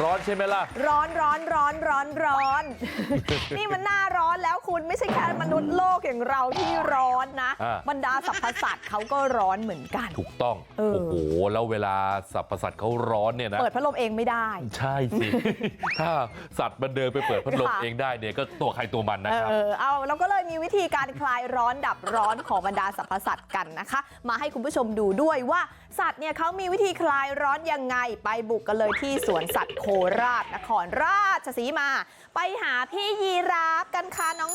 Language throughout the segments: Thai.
ร้อนใช่ไหมล่ะร้อนร้อนร้อนร้อนร้อนนี่มันหน้าร้อน แล้วคุณไม่ใช่แค่มนุษย์โลกอย่างเราที่ร้อนนะอ่าบรรดาสรรพสัตว์เขาก็ร้อนเหมือนกันถูกต้องเออโอ้โหแล้วเวลาสรรพสัตว์เขาร้อนเนี่ยนะเปิดพัดลมเองไม่ได้ ใช่สิถ้าสัตว์มันเดินไปเปิดพัดลมค่ะเองได้เนี่ยก็ตัวใครตัวมันนะครับเออเอาเราก็เลยมีวิธีการคลายร้อนดับร้อนของบรรดาสรรพสัตว์กันนะคะ มาให้คุณผู้ชมดูด้วยว่าสัตว์เนี่ยเขามีวิธีคลายร้อนยังไงไปบุกกันเลยที่สวนสัตว์โคราชนครราชสีมา ไปหาพี่ยีราฟ กันค่ะน้อ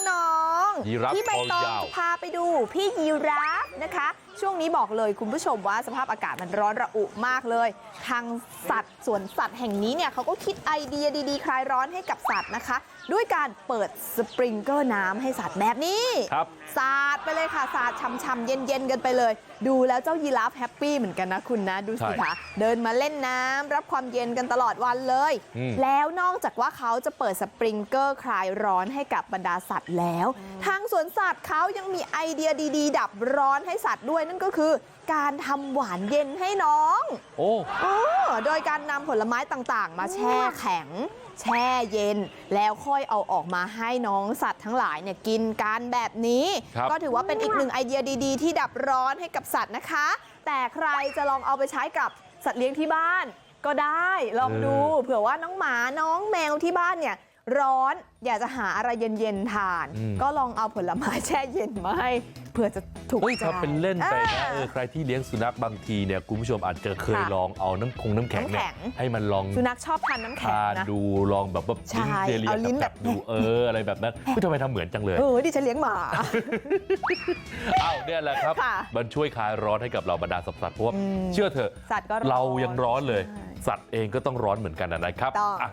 งยีราฟที่ใบตองคอยาวจะพาไปดูพี่ยีราฟนะคะ ช่วงนี้บอกเลยคุณผู้ชมว่าสภาพอากาศมันร้อนระอุมากเลย ทางสัตว์สวนสัตว์แห่งนี้เนี่ยเขาก็คิดไอเดียดีๆ คลายร้อนให้กับสัตว์นะคะ ด้วยการเปิดสปริงเกอร์น้ำให้สัตว์แบบนี้ครับสาดไปเลยค่ะสาดช่ำๆเย็นๆกันไปเลย ดูแล้วเจ้ายีราฟแฮปปี้เหมือนกันนะคุณนะดูสิใช่คะเดินมาเล่นน้ำรับความเย็นกันตลอดวันเลยอืมแล้วนอกจากว่าเขาจะเปิดสปริงเกอร์คลายร้อนให้กับบรรดาสัตว์แล้ว ทางสวนสัตว์เขายังมีไอเดียดี ๆ ดับร้อนให้สัตว์ด้วยนั่นก็คือการทำหวานเย็นให้น้องโอ้เออโดยการนำผลไม้ต่างๆมาแช่แข็งแช่เย็นแล้วค่อยเอาออกมาให้น้องสัตว์ทั้งหลายเนี่ยกินกันแบบนี้ครับก็ถือว่าเป็นอีกหนึ่งไอเดียดีๆ ที่ดับร้อนให้กับสัตว์นะคะ แต่ใครจะลองเอาไปใช้กับสัตว์เลี้ยงที่บ้านก็ได้ลองดูเผื่อว่าน้องหมาน้องแมวที่บ้านเนี่ย ร้อนอยากจะหาอะไรเย็นๆทานอืมก็ลองเอาผลไม้แช่เย็นมาให้เผื่อจะถูกเฮ้ยใจทำเป็นเล่นไปนะอ่าเออใครที่เลี้ยงสุนัขบางทีเนี่ยคุณผู้ชมอาจจะเคยค่ะลองเอาน้ำคงน้ำแข็งเนี่น้ำแข็ยงให้มันลองสุนัขชอบทานน้ำแข็งทานนะดูลองแบบว่าใช่ลิ้นเลียเอาลิ้นๆแบแบบบๆดูเอออะไรแบบนั้นเฮ้ยทำไมทำเหมือนจังเลยเออดิฉันเลี้ยงหมาอ้าวเนี่ยแหละครับค่ะมันช่วยคลายร้อนให้กับเราบรรดาสัตว์เพราะว่าอืมเชื่อเถอะสัตว์ก็ร้อนเรายังร้อนเลยใช่สัตว์เองก็ต้องร้อนเหมือนกันนะครับต้องอะ